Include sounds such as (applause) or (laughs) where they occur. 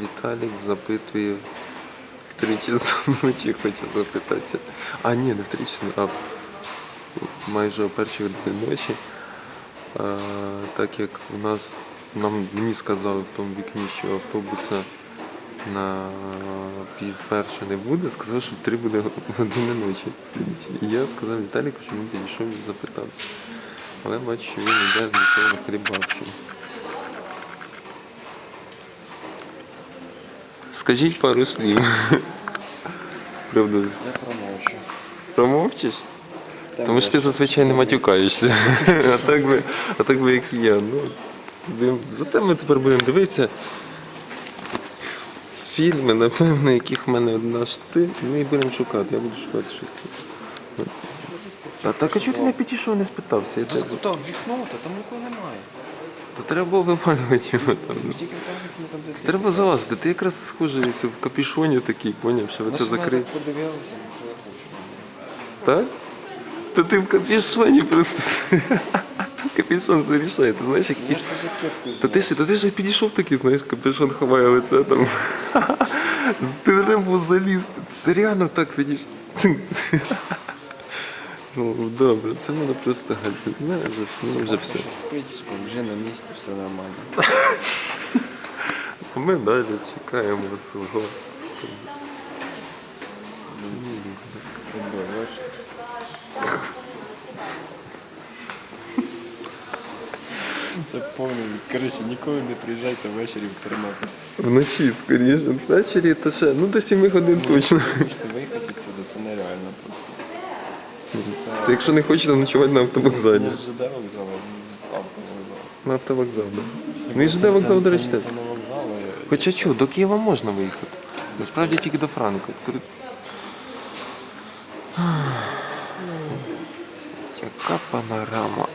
Віталік запитує в 3 часа ночі, хоче запитатися. А, ні, не в 3 часа, а майже о першій годині ночі. А, так як у нас нам мені сказали в тому вікні, що автобуса на пів перше не буде, сказали, що в 3 буде години ночі. І я сказав Віталіку, що він підійшов і запитався. Але бачу, що він йде з нічого не Скажіть пару слів. З приводу. Я промовчу. Промовчиш? Тому що ти зазвичай не матюкаєшся. А так би, а так би як і я. Ну, зате ми тепер будемо дивитися фільми, напевно, яких в мене одна ж ти. Ми і будемо шукати, я буду шукати щось. таке. А так а чого ти не підійшов, не спитався? Я тебе... Та в вікно, та там нікого немає. То треба було вималювати його там. Тільки тому там де ти. Треба залазити. Ти якраз схожий ось в капюшоні такий, поняв, що Ми це себе закрив. так подивилися, ну, що я хочу. Так? То ти в капюшоні просто. (laughs) Капюшон це рішає, ти знаєш, якийсь. Можна за кепку Та ти ж, та ти ж підійшов такий, знаєш, капюшон ховає лице там. (laughs) Ти вже був заліз. Ти реально так підійшов. (laughs) Ну, добре, це мене просто гальпить. Не, вже, ну, вже все. Спить, вже на місці, все нормально. А (laughs) ми далі чекаємо свого. Це повний. Коротше, ніколи не приїжджайте ввечері в Тернопіль. Вночі скоріше. Ввечері то ще, ну до 7 годин точно. Можете виїхати відсюди, це нереально просто. Якщо не хочете ночувати на автовокзалі. Не з ЖД вокзалу, а з. На автовокзал, так. Ну і ЖД вокзал, до речі, теж. Хоча що, до Києва можна виїхати. Насправді тільки до Франка. Яка панорама.